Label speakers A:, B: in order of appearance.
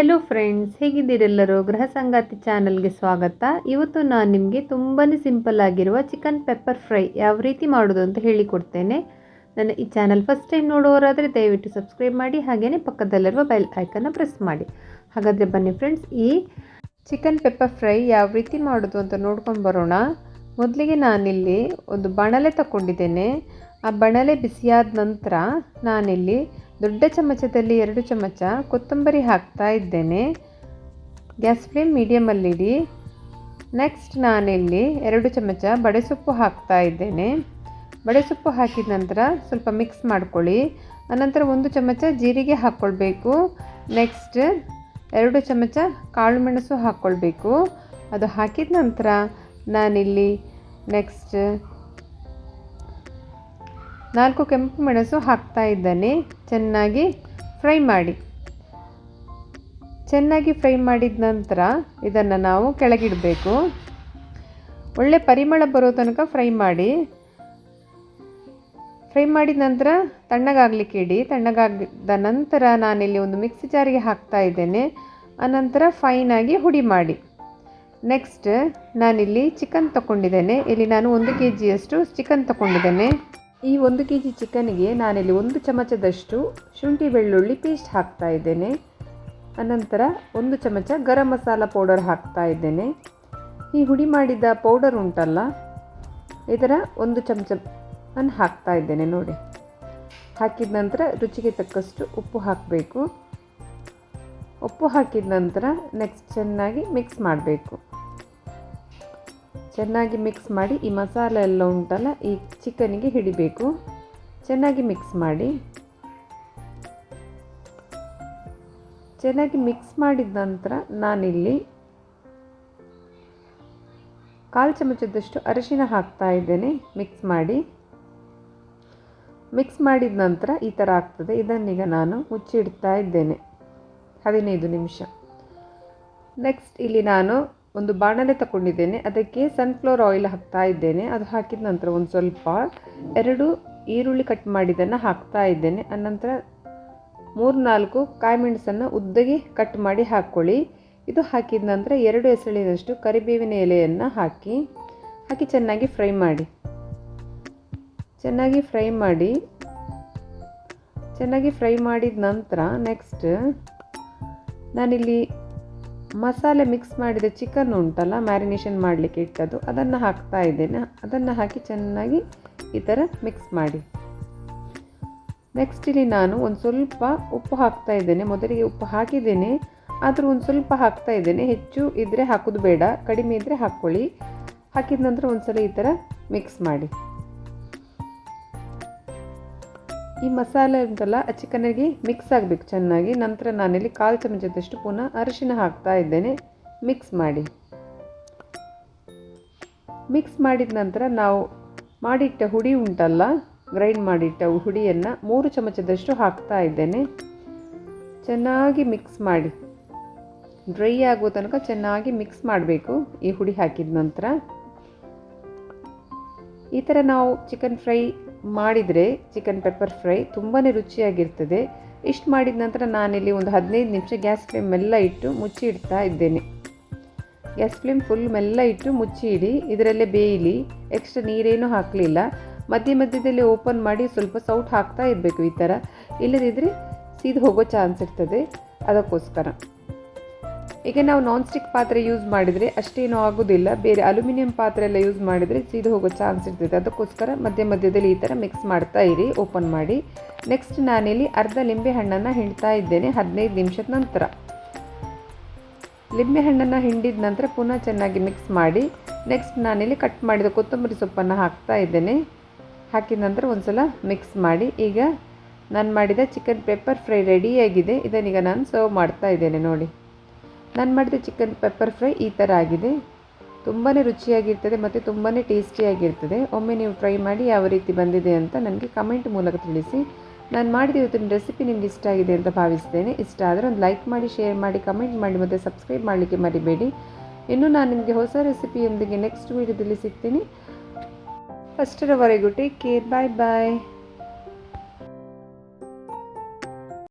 A: Hello friends ಹೇಗಿದ್ದೀರೆಲ್ಲರೂ ಗೃಹ ಸಂಗಾತಿ ಚಾನಲ್ಗೆ ಸ್ವಾಗತ. ಇವತ್ತು ನಾನು ನಿಮಗೆ ತುಂಬಾ ಸಿಂಪಲ್ ಆಗಿರುವ ಚಿಕನ್ ಪೆಪ್ಪರ್ ಫ್ರೈ ಯಾವ ರೀತಿ ಮಾಡೋದು ಅಂತ ಹೇಳಿಕೊಡ್ತೇನೆ. ನನ್ನ ಈ ಚಾನಲ್ ಫಸ್ಟ್ ಟೈಮ್ ನೋಡುವವರಾದರೆ ದಯವಿಟ್ಟು ಸಬ್ಸ್ಕ್ರೈಬ್ ಮಾಡಿ ಹಾಗೆಯೇ ಪಕ್ಕದಲ್ಲಿರುವ ಬೆಲ್ ಐಕನ್ನ ಪ್ರೆಸ್ ಮಾಡಿ. ಹಾಗಾದರೆ ಬನ್ನಿ ಫ್ರೆಂಡ್ಸ್ ಈ ಚಿಕನ್ ಪೆಪ್ಪರ್ ಫ್ರೈ ಯಾವ ರೀತಿ ಮಾಡೋದು ಅಂತ ನೋಡ್ಕೊಂಡು ಬರೋಣ. ಮೊದಲಿಗೆ ನಾನಿಲ್ಲಿ ಒಂದು ಬಣಲೆ ತಗೊಂಡಿದ್ದೇನೆ ಆ ಬಣಲೆ ಬಿಸಿಯಾದ ನಂತರ ನಾನಿಲ್ಲಿ ದೊಡ್ಡ ಚಮಚದಲ್ಲಿ ಎರಡು ಚಮಚ ಕೊತ್ತಂಬರಿ ಹಾಕ್ತಾ ಇದ್ದೇನೆ. ಗ್ಯಾಸ್ ಫ್ಲೇಮ್ ಮೀಡಿಯಮಲ್ಲಿಡಿ ನೆಕ್ಸ್ಟ್ ನಾನಿಲ್ಲಿ ಎರಡು ಚಮಚ ಬಡೆಸೊಪ್ಪು ಹಾಕ್ತಾ ಇದ್ದೇನೆ. ಬಡೆಸೊಪ್ಪು ಹಾಕಿದ ನಂತರ ಸ್ವಲ್ಪ ಮಿಕ್ಸ್ ಮಾಡ್ಕೊಳ್ಳಿ. ಆನಂತರ ಒಂದು ಚಮಚ ಜೀರಿಗೆ ಹಾಕ್ಕೊಳ್ಬೇಕು. ನೆಕ್ಸ್ಟ್ ಎರಡು ಚಮಚ ಕಾಳು ಮೆಣಸು ಹಾಕ್ಕೊಳ್ಬೇಕು. ಅದು ಹಾಕಿದ ನಂತರ ನಾನಿಲ್ಲಿ ನೆಕ್ಸ್ಟ್ ನಾಲ್ಕು ಕೆಂಪು ಮೆಣಸು ಹಾಕ್ತಾ ಇದ್ದೇನೆ. ಚೆನ್ನಾಗಿ ಫ್ರೈ ಮಾಡಿ. ಚೆನ್ನಾಗಿ ಫ್ರೈ ಮಾಡಿದ ನಂತರ ಇದನ್ನು ನಾವು ಕೆಳಗಿಡಬೇಕು. ಒಳ್ಳೆ ಪರಿಮಳ ಬರೋ ತನಕ ಫ್ರೈ ಮಾಡಿ. ಫ್ರೈ ಮಾಡಿದ ನಂತರ ತಣ್ಣಗಾಗಲಿಕ್ಕೆ ಇಡಿ. ತಣ್ಣಗಾಗಿದ ನಂತರ ನಾನಿಲ್ಲಿ ಒಂದು ಮಿಕ್ಸಿ ಜಾರಿಗೆ ಹಾಕ್ತಾ ಇದ್ದೇನೆ. ಅನಂತರ ಫೈನಾಗಿ ಹುಡಿ ಮಾಡಿ. ನೆಕ್ಸ್ಟ್ ನಾನಿಲ್ಲಿ ಚಿಕನ್ ತಗೊಂಡಿದ್ದೇನೆ ಇಲ್ಲಿ ನಾನು ಒಂದು ಕೆ ಜಿಯಷ್ಟು ಚಿಕನ್ ತಗೊಂಡಿದ್ದೇನೆ ಈ ಒಂದು ಕೆ ಜಿ ಚಿಕನ್ಗೆ ನಾನಿಲ್ಲಿ ಒಂದು ಚಮಚದಷ್ಟು ಶುಂಠಿ ಬೆಳ್ಳುಳ್ಳಿ ಪೇಸ್ಟ್ ಹಾಕ್ತಾ ಇದ್ದೇನೆ. ಅನಂತರ ಒಂದು ಚಮಚ ಗರಂ ಮಸಾಲ ಪೌಡರ್ ಹಾಕ್ತಾ ಇದ್ದೇನೆ. ಈ ಹುಡಿ ಮಾಡಿದ ಪೌಡರ್ ಉಂಟಲ್ಲ, ಇದರ ಒಂದು ಚಮಚ ಅನ್ನು ಹಾಕ್ತಾ ಇದ್ದೇನೆ ನೋಡಿ. ಹಾಕಿದ ನಂತರ ರುಚಿಗೆ ತಕ್ಕಷ್ಟು ಉಪ್ಪು ಹಾಕಬೇಕು. ಉಪ್ಪು ಹಾಕಿದ ನಂತರ ನೆಕ್ಸ್ಟ್ ಚೆನ್ನಾಗಿ ಮಿಕ್ಸ್ ಮಾಡಬೇಕು. ಚೆನ್ನಾಗಿ ಮಿಕ್ಸ್ ಮಾಡಿ ಈ ಮಸಾಲೆ ಎಲ್ಲ ಉಂಟಲ್ಲ, ಈ ಚಿಕನಿಗೆ ಹಿಡಿಬೇಕು. ಚೆನ್ನಾಗಿ ಮಿಕ್ಸ್ ಮಾಡಿ. ಚೆನ್ನಾಗಿ ಮಿಕ್ಸ್ ಮಾಡಿದ ನಂತರ ನಾನಿಲ್ಲಿ ಕಾಲು ಚಮಚದಷ್ಟು ಅರಿಶಿನ ಹಾಕ್ತಾ ಇದ್ದೇನೆ ಮಿಕ್ಸ್ ಮಾಡಿ. ಮಿಕ್ಸ್ ಮಾಡಿದ ನಂತರ ಈ ಥರ ಆಗ್ತದೆ. ಇದನ್ನೀಗ ನಾನು ಮುಚ್ಚಿಡ್ತಾ ಇದ್ದೇನೆ. ಹದಿನೈದು ನಿಮಿಷ. ನೆಕ್ಸ್ಟ್ ಇಲ್ಲಿ ನಾನು ಒಂದು ಬಾಣಲೆ ತಗೊಂಡಿದ್ದೇನೆ ಅದಕ್ಕೆ ಸನ್ಫ್ಲವರ್ ಆಯಿಲ್ ಹಾಕ್ತಾ ಇದ್ದೇನೆ. ಅದು ಹಾಕಿದ ನಂತರ ಒಂದು ಸ್ವಲ್ಪ ಎರಡು ಈರುಳ್ಳಿ ಕಟ್ ಮಾಡಿದ್ದನ್ನು ಹಾಕ್ತಾ ಇದ್ದೇನೆ. ಅನಂತರ ಮೂರು ನಾಲ್ಕು ಕಾಯಿ ಮೆಣಸನ್ನು ಉದ್ದಗೆ ಕಟ್ ಮಾಡಿ ಹಾಕ್ಕೊಳ್ಳಿ ಇದು ಹಾಕಿದ ನಂತರ ಎರಡು ಎಸಳಿನಷ್ಟು ಕರಿಬೇವಿನ ಎಲೆಯನ್ನು ಹಾಕಿ ಹಾಕಿ ಚೆನ್ನಾಗಿ ಫ್ರೈ ಮಾಡಿ. ಚೆನ್ನಾಗಿ ಫ್ರೈ ಮಾಡಿ, ಚೆನ್ನಾಗಿ ಫ್ರೈ ಮಾಡಿದ ನಂತರ ನೆಕ್ಸ್ಟ್ ನಾನಿಲ್ಲಿ ಮಸಾಲೆ ಮಿಕ್ಸ್ ಮಾಡಿದ ಚಿಕನ್ ಉಂಟಲ್ಲ ಮ್ಯಾರಿನೇಷನ್ ಮಾಡಲಿಕ್ಕೆ ಇಟ್ಟದ್ದು. ಅದನ್ನು ಹಾಕ್ತಾ ಇದ್ದೇನೆ. ಅದನ್ನು ಹಾಕಿ ಚೆನ್ನಾಗಿ ಈ ಥರ ಮಿಕ್ಸ್ ಮಾಡಿ. ನೆಕ್ಸ್ಟ್ ಇಲ್ಲಿ ನಾನು ಒಂದು ಸ್ವಲ್ಪ ಉಪ್ಪು ಹಾಕ್ತಾ ಇದ್ದೇನೆ. ಮೊದಲಿಗೆ ಉಪ್ಪು ಹಾಕಿದ್ದೇನೆ. ಆದರೂ ಒಂದು ಸ್ವಲ್ಪ ಹಾಕ್ತಾ ಇದ್ದೇನೆ. ಹೆಚ್ಚು ಇದ್ದರೆ ಹಾಕೋದು ಬೇಡ. ಕಡಿಮೆ ಇದ್ದರೆ ಹಾಕ್ಕೊಳ್ಳಿ ಹಾಕಿದ ನಂತರ ಒಂದು ಸಲ ಈ ಥರ ಮಿಕ್ಸ್ ಮಾಡಿ. ಈ ಮಸಾಲೆ ಉಂಟಲ್ಲ ಚಿಕನಿಗೆ ಮಿಕ್ಸ್ ಆಗಬೇಕು ಚೆನ್ನಾಗಿ. ನಂತರ ನಾನಿಲ್ಲಿ ಕಾಲು ಚಮಚದಷ್ಟು ಪುನಃ ಅರಿಶಿನ ಹಾಕ್ತಾ ಇದ್ದೇನೆ. ಮಿಕ್ಸ್ ಮಾಡಿ. ಮಿಕ್ಸ್ ಮಾಡಿದ ನಂತರ ನಾವು ಮಾಡಿಟ್ಟ ಹುಡಿ ಉಂಟಲ್ಲ ಗ್ರೈಂಡ್ ಮಾಡಿಟ್ಟ ಹುಡಿಯನ್ನು ಮೂರು ಚಮಚದಷ್ಟು ಹಾಕ್ತಾ ಇದ್ದೇನೆ. ಚೆನ್ನಾಗಿ ಮಿಕ್ಸ್ ಮಾಡಿ. ಡ್ರೈ ಆಗುವ ತನಕ ಚೆನ್ನಾಗಿ ಮಿಕ್ಸ್ ಮಾಡಬೇಕು ಈ ಹುಡಿ ಹಾಕಿದ ನಂತರ. ಈ ಥರ ನಾವು ಚಿಕನ್ ಫ್ರೈ ಮಾಡಿದರೆ ಚಿಕನ್ ಪೆಪ್ಪರ್ ಫ್ರೈ ತುಂಬಾ ರುಚಿಯಾಗಿರ್ತದೆ. ಇಷ್ಟು ಮಾಡಿದ ನಂತರ ನಾನಿಲ್ಲಿ ಒಂದು ಹದಿನೈದು ನಿಮಿಷ ಗ್ಯಾಸ್ ಫ್ಲೇಮ್ ಮೆಲ್ಲ ಇಟ್ಟು ಮುಚ್ಚಿ ಇಡ್ತಾ ಇದ್ದೇನೆ. ಗ್ಯಾಸ್ ಫ್ಲೇಮ್ ಫುಲ್ ಮೆಲ್ಲ ಇಟ್ಟು ಮುಚ್ಚಿ ಇಡಿ ಇದರಲ್ಲೇ ಬೇಯಲಿ ಎಕ್ಸ್ಟ್ರಾ ನೀರೇನು ಹಾಕಲಿಲ್ಲ. ಮಧ್ಯ ಮಧ್ಯದಲ್ಲಿ ಓಪನ್ ಮಾಡಿ ಸ್ವಲ್ಪ ಸೌಟ್ ಹಾಕ್ತಾ ಇರಬೇಕು ಈ ಥರ ಇಲ್ಲದಿದ್ದರೆ ಸೀದು ಹೋಗೋ ಚಾನ್ಸ್ ಇರ್ತದೆ. ಅದಕ್ಕೋಸ್ಕರ. ಈಗ ನಾವು ನಾನ್ ಸ್ಟಿಕ್ ಪಾತ್ರೆ ಯೂಸ್ ಮಾಡಿದರೆ ಅಷ್ಟೇನೂ ಆಗೋದಿಲ್ಲ ಬೇರೆ ಅಲ್ಯೂಮಿನಿಯಂ ಪಾತ್ರೆ ಎಲ್ಲ ಯೂಸ್ ಮಾಡಿದರೆ ಸೀದು ಹೋಗೋ ಚಾನ್ಸ್ ಇರ್ತದೆ. ಅದಕ್ಕೋಸ್ಕರ ಮಧ್ಯ ಮಧ್ಯದಲ್ಲಿ ಈ ಥರ ಮಿಕ್ಸ್ ಮಾಡ್ತಾ ಇರಿ ಓಪನ್ ಮಾಡಿ. ನೆಕ್ಸ್ಟ್ ನಾನಿಲ್ಲಿ ಅರ್ಧ ಲಿಂಬೆ ಹಣ್ಣನ್ನು ಹಿಂಡ್ತಾ ಇದ್ದೇನೆ ಹದಿನೈದು ನಿಮಿಷದ ನಂತರ. ಲಿಂಬೆ ಹಣ್ಣನ್ನು ಹಿಂಡಿದ ನಂತರ ಪುನಃ ಚೆನ್ನಾಗಿ ಮಿಕ್ಸ್ ಮಾಡಿ. ನೆಕ್ಸ್ಟ್ ನಾನಿಲ್ಲಿ ಕಟ್ ಮಾಡಿದ ಕೊತ್ತಂಬರಿ ಸೊಪ್ಪನ್ನು ಹಾಕ್ತಾ ಇದ್ದೇನೆ. ಹಾಕಿದ ನಂತರ ಒಂದು ಸಲ ಮಿಕ್ಸ್ ಮಾಡಿ. ಈಗ ನಾನು ಮಾಡಿದ ಚಿಕನ್ ಪೆಪ್ಪರ್ ಫ್ರೈ ರೆಡಿಯಾಗಿದೆ ಇದನ್ನೀಗ ನಾನು ಸರ್ವ್ ಮಾಡ್ತಾ ಇದ್ದೇನೆ ನೋಡಿ. ನಾನು ಮಾಡಿದ ಚಿಕನ್ ಪೆಪ್ಪರ್ ಫ್ರೈ ಈ ಥರ ಆಗಿದೆ. ತುಂಬಾ ರುಚಿಯಾಗಿರ್ತದೆ ಮತ್ತು ತುಂಬಾ ಟೇಸ್ಟಿಯಾಗಿರ್ತದೆ ಒಮ್ಮೆ ನೀವು ಟ್ರೈ ಮಾಡಿ ಯಾವ ರೀತಿ ಬಂದಿದೆ ಅಂತ ನನಗೆ ಕಮೆಂಟ್ ಮೂಲಕ ತಿಳಿಸಿ. ನಾನು ಮಾಡಿದ ಇವತ್ತಿನ ರೆಸಿಪಿ ನಿಮ್ಗೆ ಇಷ್ಟ ಆಗಿದೆ ಅಂತ ಭಾವಿಸ್ತೇನೆ. ಇಷ್ಟ ಆದರೆ ಒಂದು ಲೈಕ್ ಮಾಡಿ ಶೇರ್ ಮಾಡಿ ಕಮೆಂಟ್ ಮಾಡಿ ಮತ್ತು ಸಬ್ಸ್ಕ್ರೈಬ್ ಮಾಡಲಿಕ್ಕೆ ಮರಿಬೇಡಿ. ಇನ್ನು ನಾನು ನಿಮಗೆ ಹೊಸ ರೆಸಿಪಿಯೊಂದಿಗೆ ನೆಕ್ಸ್ಟ್ ವೀಡಿಯೋದಲ್ಲಿ ಸಿಗ್ತೀನಿ. ಅಷ್ಟರವರೆಗೂ ಟೇಕ್ ಕೇರ್ ಬಾಯ್ ಬಾಯ್